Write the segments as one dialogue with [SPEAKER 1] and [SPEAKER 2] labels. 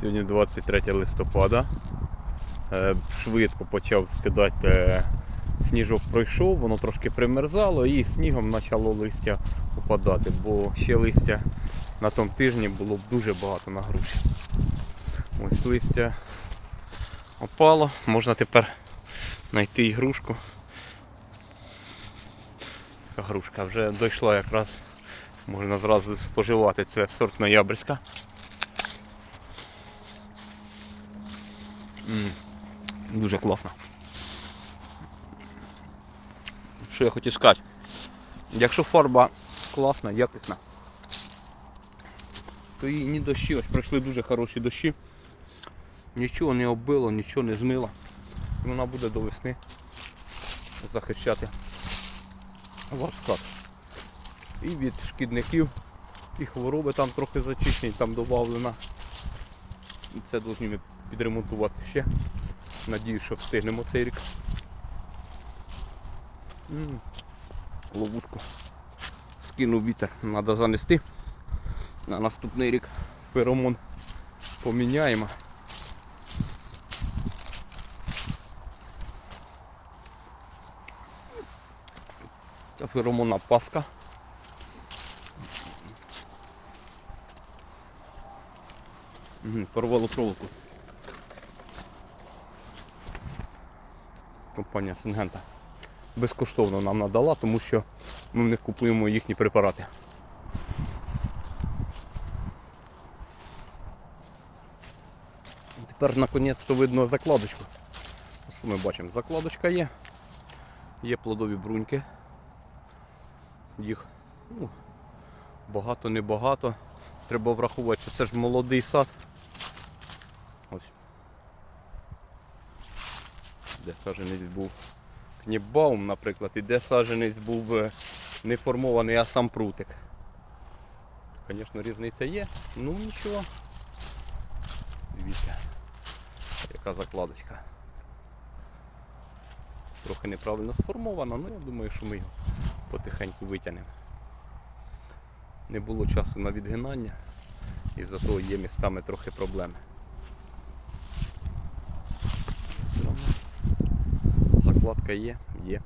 [SPEAKER 1] Сьогодні 23 листопада. Е, Швидко почав скидати. е, Сніжок пройшов, воно трошки примерзало і снігом почало листя опадати, бо ще листя на тому тижні було б дуже багато на груші. Ось листя опало, можна тепер знайти ігрушку. Грушка вже дійшла якраз, можна зразу споживати. Це сорт ноябрьська. Дуже класно. Що я хотів сказати? Якщо фарба класна, якісна, то і ні дощі, ось пройшли дуже хороші дощі. Нічого не оббило, нічого не змило. Вона буде до весни захищати ваш сад. І від шкідників, і хвороби там трохи зачищені, там додавлено. Це повинні підремонтувати ще. Надіюсь, що встигнемо цей рік. Ловушку скинув вітер, треба занести. На наступний рік феромон поміняємо. Це феромонна паска. Мгм, Порвало проволоку. Компанія Сингента безкоштовно нам надала, тому що ми в них купуємо їхні препарати. Тепер наконець-то видно закладочку. Що ми бачимо? Закладочка є. Є плодові бруньки. Їх ну, багато небагато. Треба врахувати, що це ж молодий сад. Де саджанець був Кніпбаум, наприклад, і де саджанець був е, не формований, а сам прутик. Звісно, різниця є, ну нічого. Дивіться, яка закладочка. Трохи неправильно сформована, але я думаю, що ми його потихеньку витягнемо. Не було часу на відгинання і зато є містами трохи проблеми. Все одно Закладка є, є.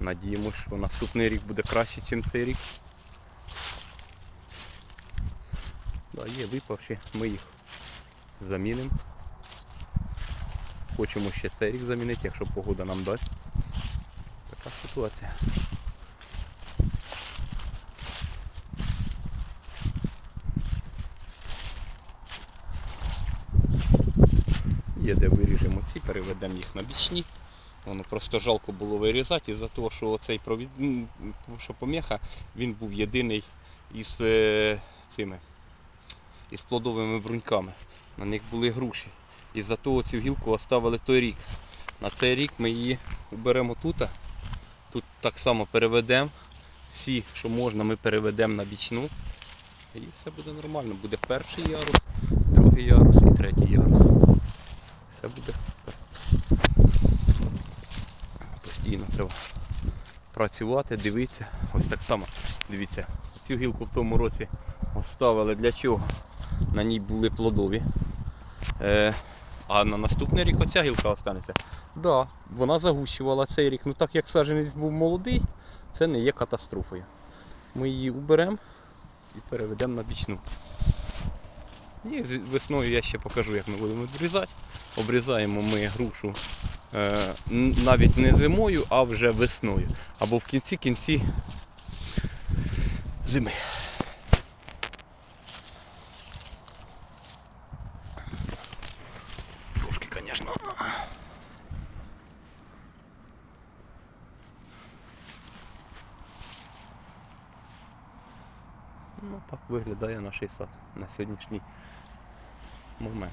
[SPEAKER 1] Надіємося, що наступний рік буде краще, ніж цей рік. Да, є випавші, ми їх замінимо. Хочемо ще цей рік замінити, якщо погода нам дасть. Така ситуація. Є де виріжемо ці, переведемо їх на бічні. Воно просто жалко було вирізати із-за того, що цей провід, що поміха, він був єдиний із е, цими із плодовими бруньками. На них були груші. І за того цю гілку оставили той рік. На цей рік ми її уберемо тут. Тут так само переведемо. Всі, що можна, ми переведемо на бічну. І все буде нормально. Буде перший ярус, другий ярус і третій ярус. Все буде супер. Постійно треба працювати, дивитися. Ось так само, дивіться, цю гілку в тому році оставили для чого? На ній були плодові. Е, а на наступний рік оця гілка останеться. Да, вона загущувала цей рік. Ну так як саджанець був молодий, це не є катастрофою. Ми її уберемо і переведемо на бічну. І весною я ще покажу, як ми будемо обрізати. Обрізаємо ми грушу навіть не зимою, а вже весною. Або в кінці кінці зими. Трошки, звісно. Ну так виглядає наш сад на сьогоднішній момент.